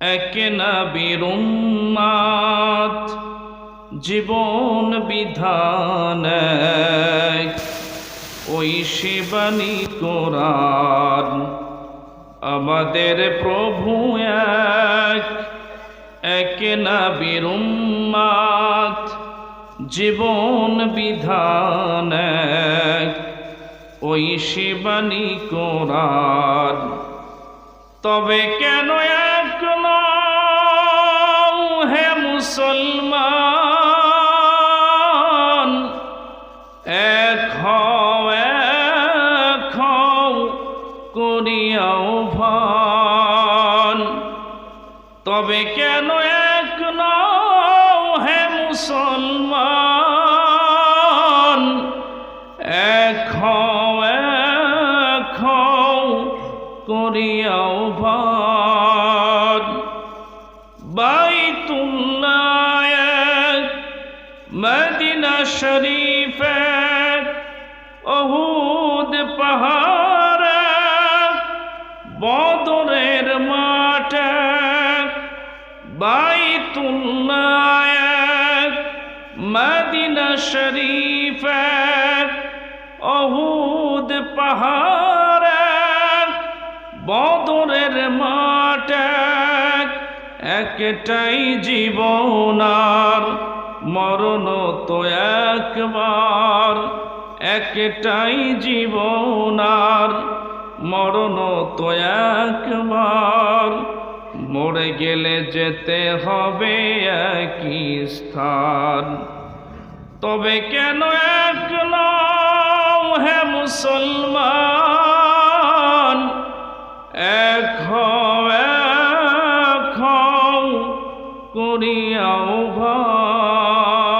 এক নবীর উম্মাত জীবন বিধান ওই শিবানী কোরআন আমাদের প্রভু এক। এক নবীর উম্মাত জীবন বিধান ওই শিবানী কোরআন তবে কেন মুসলমান। এক হও এক হও, করিয়াও ভান। তবে কেন এক নও হে মুসলমান? এক হও এক হও, করিয়াও ভান। মদিনা শরীফ অহুদ পাহাড় বদরের মাঠ এক, মদিনা শরীফ অহুদ পাহাড় বদরের মাঠ এক, একটাই জীবনার মরণ তো একবার, একটাই জীবনার মরণ তো একবার, মরে গেলে যেতে হবে একই স্থান। তবে কেন এক হে মুসলমান? করিয়াও ভয়